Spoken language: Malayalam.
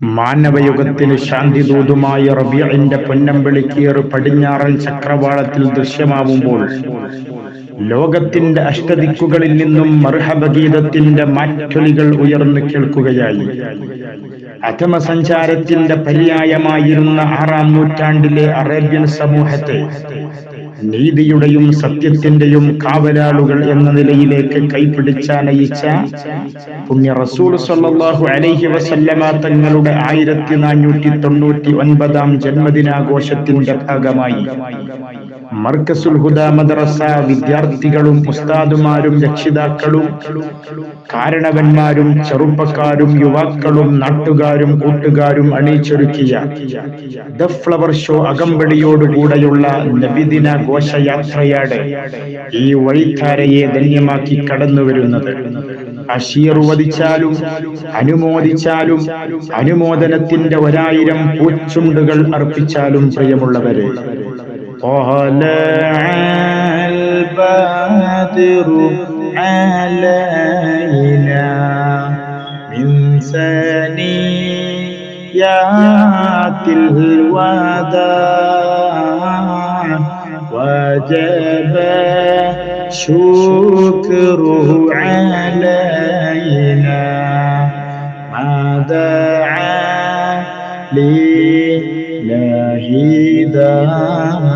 മാനവയുഗത്തിന് ശാന്തി ദൂതുമായ റബിയന്റെ പൊന്നമ്പിളിക്കേറ് പടിഞ്ഞാറൻ ചക്രവാളത്തിൽ ദൃശ്യമാവുമ്പോൾ ലോകത്തിന്റെ അഷ്ടദിക്കുകളിൽ നിന്നും മർഹബഗീതത്തിന്റെ മാറ്റൊലികൾ ഉയർന്നു കേൾക്കുകയായി. അധമസഞ്ചാരത്തിന്റെ പര്യായമായിരുന്ന ആറാം നൂറ്റാണ്ടിലെ അറേബ്യൻ സമൂഹത്തെ നീതിയുടെയും സത്യത്തിന്റെയും കാവലാളുകൾ എന്ന നിലയിലേക്ക് കൈപിടിച്ചാനയിച്ച പുണ്യ റസൂൽ സല്ലാഹു അലൈഹി വസല്ലമ തങ്ങളുടെ ആയിരത്തി നാനൂറ്റി തൊണ്ണൂറ്റി ഒൻപതാം ജന്മദിനാഘോഷത്തിന്റെ ഭാഗമായി. മർക്കസുൽ ഹുദ മദ്രസ വിദ്യാർത്ഥികളും ഉസ്താദുമാരും രക്ഷിതാക്കളും കാരണവന്മാരും ചെറുപ്പക്കാരും യുവാക്കളും നാട്ടുകാരും കൂട്ടുകാരും അണിയിച്ചൊരുക്കിയ ദ ഫ്ലവർ ഷോ അകമ്പടിയോടുകൂടെയുള്ള നബിദിന ഘോഷയാത്രയാണ് ഈ വഴിധാരയെ ധന്യമാക്കി കടന്നു വരുന്നത് ആശീർവദിച്ചാലും അനുമോദിച്ചാലും അനുമോദനത്തിന്റെ ഒരായിരം പൂച്ചുണ്ടുകൾ അർപ്പിച്ചാലും പ്രിയമുള്ളവരെ طلع البدر علينا. من ثنيات الوداع وجب شكر علينا. ما دعا لله داع